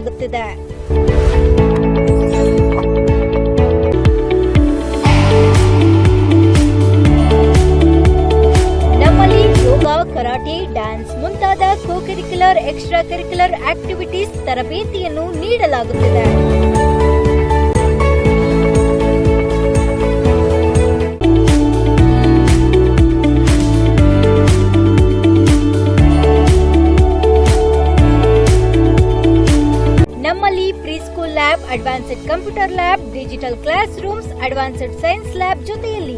ನೀಡಲಾಗುತ್ತಿದೆ ನಮ್ಮಲ್ಲಿ ಯೋಗ karate dance ಮುಂತಾದ co curricular extra curricular activities ತರಬೇತಿಯನ್ನು ನೀಡಲಾಗುತ್ತಿದೆ. Advanced computer lab, digital classrooms advanced science lab ಜೊತೆಯಲ್ಲಿ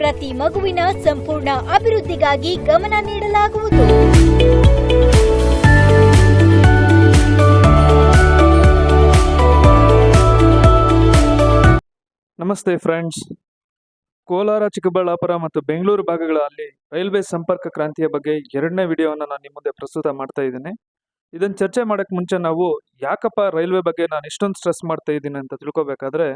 ಪ್ರತಿ ಮಗುವಿನ ಸಂಪೂರ್ಣ ಅಭಿವೃದ್ಧಿಗಾಗಿ ಗಮನ ನೀಡಲಾಗುವುದು. ನಮಸ್ತೆ ಫ್ರೆಂಡ್ಸ್. ಕೋಲಾರ, ಚಿಕ್ಕಬಳ್ಳಾಪುರ ಮತ್ತು ಬೆಂಗಳೂರು ಭಾಗಗಳಲ್ಲಿ ರೈಲ್ವೆ ಸಂಪರ್ಕ ಕ್ರಾಂತಿಯ ಬಗ್ಗೆ ಎರಡನೇ ವಿಡಿಯೋವನ್ನು ನಾನು ನಿಮ್ಮ ಮುಂದೆ ಪ್ರಸ್ತುತ ಮಾಡ್ತಾ ಇದ್ದೀನಿ. ಇದನ್ನು ಚರ್ಚೆ ಮಾಡೋಕ್ಕೆ ಮುಂಚೆ ನಾವು, ಯಾಕಪ್ಪ ರೈಲ್ವೆ ಬಗ್ಗೆ ನಾನು ಇಷ್ಟೊಂದು ಸ್ಟ್ರೆಸ್ ಮಾಡ್ತಾ ಇದ್ದೀನಿ ಅಂತ ತಿಳ್ಕೊಬೇಕಾದ್ರೆ,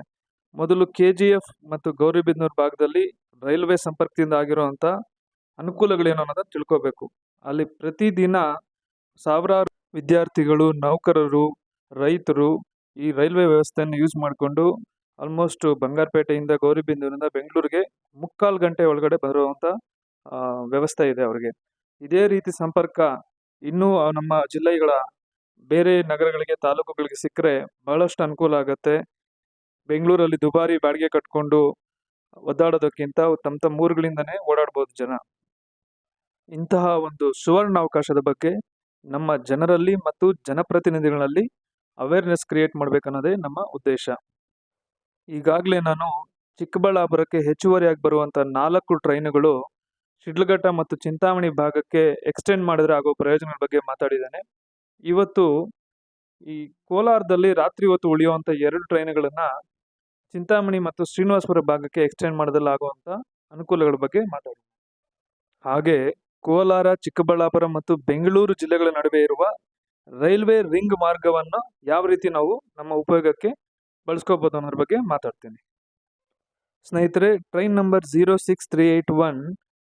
ಮೊದಲು ಕೆ ಜಿ ಎಫ್ ಮತ್ತು ಗೌರಿಬಿದನೂರು ಭಾಗದಲ್ಲಿ ರೈಲ್ವೆ ಸಂಪರ್ಕದಿಂದ ಆಗಿರುವಂಥ ಅನುಕೂಲಗಳೇನು ಅನ್ನೋದನ್ನು ತಿಳ್ಕೊಬೇಕು. ಅಲ್ಲಿ ಪ್ರತಿದಿನ ಸಾವಿರಾರು ವಿದ್ಯಾರ್ಥಿಗಳು, ನೌಕರರು, ರೈತರು ಈ ರೈಲ್ವೆ ವ್ಯವಸ್ಥೆಯನ್ನು ಯೂಸ್ ಮಾಡಿಕೊಂಡು ಆಲ್ಮೋಸ್ಟ್ ಬಂಗಾರಪೇಟೆಯಿಂದ ಗೌರಿಬಿಂದೂರಿಂದ ಬೆಂಗಳೂರಿಗೆ ಮುಕ್ಕಾಲು ಗಂಟೆ ಒಳಗಡೆ ಬರುವಂಥ ವ್ಯವಸ್ಥೆ ಇದೆ ಅವರಿಗೆ. ಇದೇ ರೀತಿ ಸಂಪರ್ಕ ಇನ್ನೂ ನಮ್ಮ ಜಿಲ್ಲೆಗಳ ಬೇರೆ ನಗರಗಳಿಗೆ ತಾಲೂಕುಗಳಿಗೆ ಸಿಕ್ಕರೆ ಬಹಳಷ್ಟು ಅನುಕೂಲ ಆಗುತ್ತೆ. ಬೆಂಗಳೂರಲ್ಲಿ ದುಬಾರಿ ಬಾಡಿಗೆ ಕಟ್ಕೊಂಡು ಒದ್ದಾಡೋದಕ್ಕಿಂತ ತಮ್ಮ ತಮ್ಮ ಊರುಗಳಿಂದನೇ ಓಡಾಡ್ಬೋದು ಜನ. ಇಂತಹ ಒಂದು ಸುವರ್ಣ ಅವಕಾಶದ ಬಗ್ಗೆ ನಮ್ಮ ಜನರಲ್ಲಿ ಮತ್ತು ಜನಪ್ರತಿನಿಧಿಗಳಲ್ಲಿ ಅವೇರ್ನೆಸ್ ಕ್ರಿಯೇಟ್ ಮಾಡಬೇಕನ್ನೋದೇ ನಮ್ಮ ಉದ್ದೇಶ. ಈಗಾಗಲೇ ನಾನು ಚಿಕ್ಕಬಳ್ಳಾಪುರಕ್ಕೆ ಹೆಚ್ಚುವರಿಯಾಗಿ ಬರುವಂಥ ನಾಲ್ಕು ಟ್ರೈನುಗಳು ಶಿಡ್ಲಘಟ್ಟ ಮತ್ತು ಚಿಂತಾಮಣಿ ಭಾಗಕ್ಕೆ ಎಕ್ಸ್ಟೆಂಡ್ ಮಾಡಿದ್ರೆ ಆಗೋ ಪ್ರಯೋಜನಗಳ ಬಗ್ಗೆ ಮಾತಾಡಿದ್ದಾನೆ. ಇವತ್ತು ಈ ಕೋಲಾರದಲ್ಲಿ ರಾತ್ರಿ ಹೊತ್ತು ಉಳಿಯುವಂಥ ಎರಡು ಟ್ರೈನುಗಳನ್ನು ಚಿಂತಾಮಣಿ ಮತ್ತು ಶ್ರೀನಿವಾಸಪುರ ಭಾಗಕ್ಕೆ ಎಕ್ಸ್ಟೆಂಡ್ ಮಾಡೋದಲ್ಲಾಗುವಂಥ ಅನುಕೂಲಗಳ ಬಗ್ಗೆ ಮಾತಾಡಿ ಹಾಗೆ ಕೋಲಾರ, ಚಿಕ್ಕಬಳ್ಳಾಪುರ ಮತ್ತು ಬೆಂಗಳೂರು ಜಿಲ್ಲೆಗಳ ನಡುವೆ ಇರುವ ರೈಲ್ವೆ ರಿಂಗ್ ಮಾರ್ಗವನ್ನು ಯಾವ ರೀತಿ ನಾವು ನಮ್ಮ ಉಪಯೋಗಕ್ಕೆ ಬಳಸ್ಕೋಬೋದು ಅನ್ನೋದ್ರ ಬಗ್ಗೆ ಮಾತಾಡ್ತೀನಿ. ಸ್ನೇಹಿತರೆ, train number zero six three eight one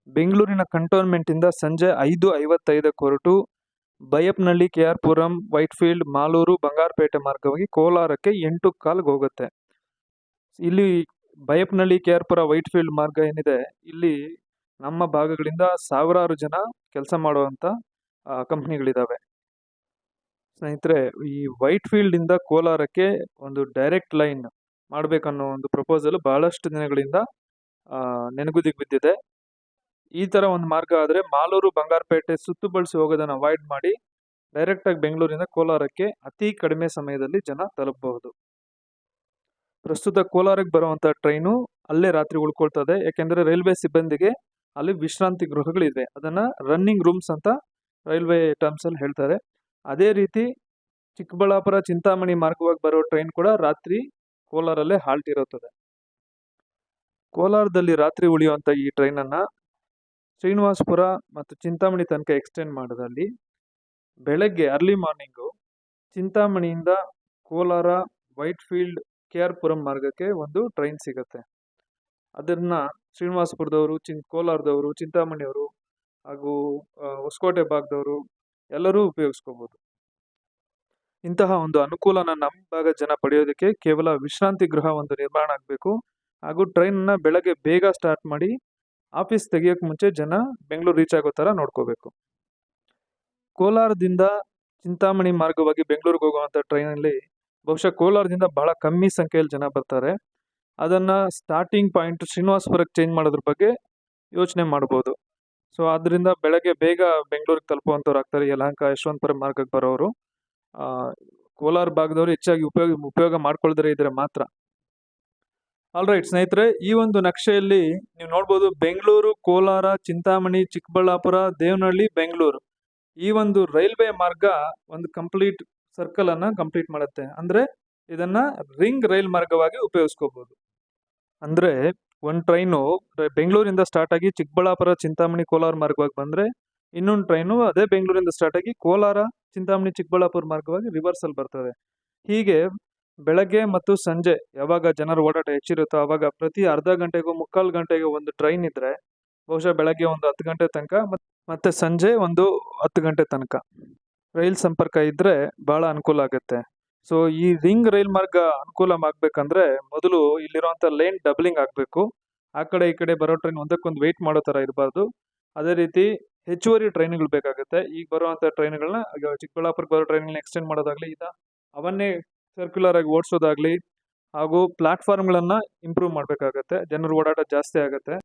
ಬೆಂಗಳೂರಿನ ಕಂಟೋನ್ಮೆಂಟಿಂದ ಸಂಜೆ ಐದು ಐವತ್ತೈದಕ್ಕೆ ಹೊರಟು ಬೈಯಪ್ನಹಳ್ಳಿ ಕೆ ಆರ್ ಪುರಂ ವೈಟ್ಫೀಲ್ಡ್, ಮಾಲೂರು, ಬಂಗಾರಪೇಟೆ ಮಾರ್ಗವಾಗಿ ಕೋಲಾರಕ್ಕೆ ಎಂಟು ಕಾಲಿಗೆ ಹೋಗುತ್ತೆ. ಇಲ್ಲಿ ಬೈಯಪ್ನಹಳ್ಳಿ ಕೆ ಆರ್ ಪುರ ವೈಟ್ಫೀಲ್ಡ್ ಮಾರ್ಗ ಏನಿದೆ, ಇಲ್ಲಿ ನಮ್ಮ ಭಾಗಗಳಿಂದ ಸಾವಿರಾರು ಜನ ಕೆಲಸ ಮಾಡುವಂಥ ಕಂಪ್ನಿಗಳಿದ್ದಾವೆ ಸ್ನೇಹಿತರೆ, ಈ ವೈಟ್ ಫೀಲ್ಡ್ ಇಂದ ಕೋಲಾರಕ್ಕೆ ಒಂದು ಡೈರೆಕ್ಟ್ ಲೈನ್ ಮಾಡಬೇಕನ್ನೋ ಒಂದು ಪ್ರಪೋಸಲ್ ಬಹಳಷ್ಟು ದಿನಗಳಿಂದ ನೆನಗುದಿಗೆ ಬಿದ್ದಿದೆ. ಈ ತರ ಒಂದು ಮಾರ್ಗ ಆದರೆ ಮಾಲೂರು ಬಂಗಾರಪೇಟೆ ಸುತ್ತು ಬಳಸಿ ಹೋಗೋದನ್ನ ಅವಾಯ್ಡ್ ಮಾಡಿ ಡೈರೆಕ್ಟ್ ಆಗಿ ಬೆಂಗಳೂರಿನ ಕೋಲಾರಕ್ಕೆ ಅತಿ ಕಡಿಮೆ ಸಮಯದಲ್ಲಿ ಜನ ತಲುಪಬಹುದು. ಪ್ರಸ್ತುತ ಕೋಲಾರಕ್ಕೆ ಬರುವಂತ ಟ್ರೈನು ಅಲ್ಲೇ ರಾತ್ರಿ ಉಳ್ಕೊಳ್ತದೆ. ಯಾಕೆಂದ್ರೆ ರೈಲ್ವೆ ಸಿಬ್ಬಂದಿಗೆ ಅಲ್ಲಿ ವಿಶ್ರಾಂತಿ ಗೃಹಗಳಿದೆ ಅದನ್ನ ರನ್ನಿಂಗ್ ರೂಮ್ಸ್ ಅಂತ ರೈಲ್ವೆ ಟರ್ಮ್ಸ್ ಅಲ್ಲಿ ಹೇಳ್ತಾರೆ. ಅದೇ ರೀತಿ ಚಿಕ್ಕಬಳ್ಳಾಪುರ, ಚಿಂತಾಮಣಿ ಮಾರ್ಗವಾಗಿ ಬರೋ ಟ್ರೈನ್ ಕೂಡ ರಾತ್ರಿ ಕೋಲಾರಲ್ಲೇ ಹಾಲ್ಟ್ ಇರುತ್ತದೆ. ಕೋಲಾರದಲ್ಲಿ ರಾತ್ರಿ ಉಳಿಯುವಂಥ ಈ ಟ್ರೈನನ್ನು ಶ್ರೀನಿವಾಸಪುರ ಮತ್ತು ಚಿಂತಾಮಣಿ ತನಕ ಎಕ್ಸ್ಟೆಂಡ್ ಮಾಡೋದಲ್ಲಿ ಬೆಳಗ್ಗೆ ಅರ್ಲಿ ಮಾರ್ನಿಂಗು ಚಿಂತಾಮಣಿಯಿಂದ ಕೋಲಾರ ವೈಟ್ಫೀಲ್ಡ್ ಕೆ ಆರ್ ಪುರಂ ಮಾರ್ಗಕ್ಕೆ ಒಂದು ಟ್ರೈನ್ ಸಿಗುತ್ತೆ. ಅದನ್ನ ಶ್ರೀನಿವಾಸಪುರದವರು, ಚಿನ್, ಕೋಲಾರದವರು, ಚಿಂತಾಮಣಿಯವರು ಹಾಗೂ ಹೊಸಕೋಟೆ ಭಾಗದವರು ಎಲ್ಲರೂ ಉಪಯೋಗಿಸ್ಕೋಬೋದು. ಇಂತಹ ಒಂದು ಅನುಕೂಲನ ನಮ್ಮ ಭಾಗದ ಜನ ಪಡೆಯೋದಕ್ಕೆ ಕೇವಲ ವಿಶ್ರಾಂತಿ ಗೃಹ ಒಂದು ನಿರ್ಮಾಣ ಆಗಬೇಕು ಹಾಗೂ ಟ್ರೈನ್ನ ಬೆಳಗ್ಗೆ ಬೇಗ ಸ್ಟಾರ್ಟ್ ಮಾಡಿ ಆಫೀಸ್ ತೆಗಿಯೋಕೆ ಮುಂಚೆ ಜನ ಬೆಂಗಳೂರು ರೀಚ್ ಆಗೋ ಥರ ನೋಡ್ಕೋಬೇಕು. ಕೋಲಾರದಿಂದ ಚಿಂತಾಮಣಿ ಮಾರ್ಗವಾಗಿ ಬೆಂಗಳೂರಿಗೆ ಹೋಗುವಂಥ ಟ್ರೈನಲ್ಲಿ ಬಹುಶಃ ಕೋಲಾರದಿಂದ ಬಹಳ ಕಮ್ಮಿ ಸಂಖ್ಯೆಯಲ್ಲಿ ಜನ ಬರ್ತಾರೆ. ಅದನ್ನ ಸ್ಟಾರ್ಟಿಂಗ್ ಪಾಯಿಂಟ್ ಶ್ರೀನಿವಾಸಪುರಕ್ಕೆ ಚೇಂಜ್ ಮಾಡೋದ್ರ ಬಗ್ಗೆ ಯೋಚನೆ ಮಾಡ್ಬೋದು. ಸೊ ಅದರಿಂದ ಬೆಳಗ್ಗೆ ಬೇಗ ಬೆಂಗಳೂರಿಗೆ ತಲುಪುವಂಥವ್ರು ಆಗ್ತಾರೆ ಯಲಹಂಕ ಯಶವಂತಪುರ ಮಾರ್ಗಕ್ಕೆ ಬರೋರು ಕೋಲಾರ ಭಾಗದವರು ಹೆಚ್ಚಾಗಿ ಉಪಯೋಗ ಉಪಯೋಗ ಮಾಡ್ಕೊಳ್ದರೆ ಇದ್ರೆ ಮಾತ್ರ. ಆಲ್ ರೈಟ್ ಸ್ನೇಹಿತರೆ, ಈ ಒಂದು ನಕ್ಷೆಯಲ್ಲಿ ನೀವು ನೋಡ್ಬೋದು ಬೆಂಗಳೂರು, ಕೋಲಾರ, ಚಿಂತಾಮಣಿ, ಚಿಕ್ಕಬಳ್ಳಾಪುರ, ದೇವನಹಳ್ಳಿ, ಬೆಂಗಳೂರು. ಈ ಒಂದು ರೈಲ್ವೆ ಮಾರ್ಗ ಒಂದು ಕಂಪ್ಲೀಟ್ ಸರ್ಕಲ್ ಅನ್ನ ಕಂಪ್ಲೀಟ್ ಮಾಡುತ್ತೆ. ಅಂದ್ರೆ ಇದನ್ನ ರಿಂಗ್ ರೈಲ್ ಮಾರ್ಗವಾಗಿ ಉಪಯೋಗಿಸ್ಕೋಬಹುದು ಅಂದ್ರೆ ಒಂದು ಟ್ರೈನು ಬೆಂಗಳೂರಿಂದ ಸ್ಟಾರ್ಟ್ ಆಗಿ ಚಿಕ್ಕಬಳ್ಳಾಪುರ, ಚಿಂತಾಮಣಿ, ಕೋಲಾರ ಮಾರ್ಗವಾಗಿ ಬಂದ್ರೆ ಇನ್ನೊಂದು ಟ್ರೈನು ಅದೇ ಬೆಂಗಳೂರಿಂದ ಸ್ಟಾರ್ಟ್ ಆಗಿ ಕೋಲಾರ, ಚಿಂತಾಮಣಿ, ಚಿಕ್ಕಬಳ್ಳಾಪುರ ಮಾರ್ಗವಾಗಿ ರಿವರ್ಸಲ್ ಬರ್ತದೆ. ಹೀಗೆ ಬೆಳಗ್ಗೆ ಮತ್ತು ಸಂಜೆ ಯಾವಾಗ ಜನರ ಓಡಾಟ ಹೆಚ್ಚಿರುತ್ತೋ ಅವಾಗ ಪ್ರತಿ ಅರ್ಧ ಗಂಟೆಗೂ ಮುಕ್ಕಾಲು ಗಂಟೆಗೂ ಒಂದು ಟ್ರೈನ್ ಇದ್ದರೆ ಬಹುಶಃ ಬೆಳಗ್ಗೆ ಒಂದು ಹತ್ತು ಗಂಟೆ ತನಕ ಮತ್ತು ಸಂಜೆ ಒಂದು ಹತ್ತು ಗಂಟೆ ತನಕ. ರೈಲ್ ಸಂಪರ್ಕ ಇದ್ದರೆ ಬಹಳ ಅನುಕೂಲ ಆಗುತ್ತೆ. ಸೊ ಈ ರಿಂಗ್ ರೈಲ್ ಮಾರ್ಗ ಅನುಕೂಲ ಆಗಬೇಕಂದ್ರೆ ಮೊದಲು ಇಲ್ಲಿರುವಂತ ಲೈನ್ ಡಬ್ಲಿಂಗ್ ಆಗಬೇಕು. ಆ ಕಡೆ ಈ ಕಡೆ ಬರೋ ಟ್ರೈನ್ ಒಂದಕ್ಕೊಂದು ವೆಯ್ಟ್ ಮಾಡೋ ತರ ಇರಬಾರ್ದು. ಅದೇ ರೀತಿ ಹೆಚ್ಚುವರಿ ಟ್ರೈನ್ಗಳು ಬೇಕಾಗುತ್ತೆ. ಈಗ ಬರುವಂತ ಟ್ರೈನ್ಗಳನ್ನ ಚಿಕ್ಕಬಳ್ಳಾಪುರಕ್ಕೆ ಬರೋ ಟ್ರೈನ್ಗಳನ್ನ ಎಕ್ಸ್ಟೆಂಡ್ ಮಾಡೋದಾಗಲಿ ಈಗ ಅವನ್ನೇ ಸರ್ಕ್ಯುಲರ್ ಆಗಿ ಓಡಿಸೋದಾಗ್ಲಿ ಹಾಗೂ ಪ್ಲಾಟ್ಫಾರ್ಮ್ಗಳನ್ನು ಇಂಪ್ರೂವ್ ಮಾಡಬೇಕಾಗತ್ತೆ. ಜನರು ಓಡಾಟ ಜಾಸ್ತಿ ಆಗುತ್ತೆ.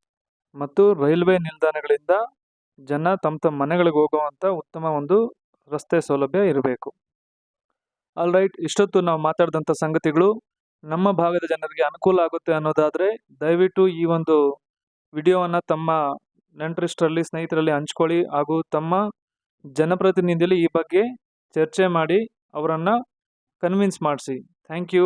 ಮತ್ತು ರೈಲ್ವೆ ನಿಲ್ದಾಣಗಳಿಂದ ಜನ ತಮ್ಮ ತಮ್ಮ ಮನೆಗಳಿಗೆ ಹೋಗುವಂಥ ಉತ್ತಮ ಒಂದು ರಸ್ತೆ ಸೌಲಭ್ಯ ಇರಬೇಕು. ಆಲ್ ರೈಟ್ ಇಷ್ಟೊತ್ತು ನಾವು ಮಾತಾಡಿದಂಥ ಸಂಗತಿಗಳು ನಮ್ಮ ಭಾಗದ ಜನರಿಗೆ ಅನುಕೂಲ ಆಗುತ್ತೆ ಅನ್ನೋದಾದ್ರೆ ದಯವಿಟ್ಟು ಈ ಒಂದು ವಿಡಿಯೋವನ್ನ ತಮ್ಮ ನೆಂಟರಿಷ್ಟರಲ್ಲಿ, ಸ್ನೇಹಿತರಲ್ಲಿ ಹಂಚ್ಕೊಳ್ಳಿ ಹಾಗೂ ತಮ್ಮ ಜನಪ್ರತಿನಿಧಿಯಲ್ಲಿ ಈ ಬಗ್ಗೆ ಚರ್ಚೆ ಮಾಡಿ ಅವರನ್ನ ಕನ್ವಿನ್ಸ್ ಮಾಡಿಸಿ ಥ್ಯಾಂಕ್ ಯು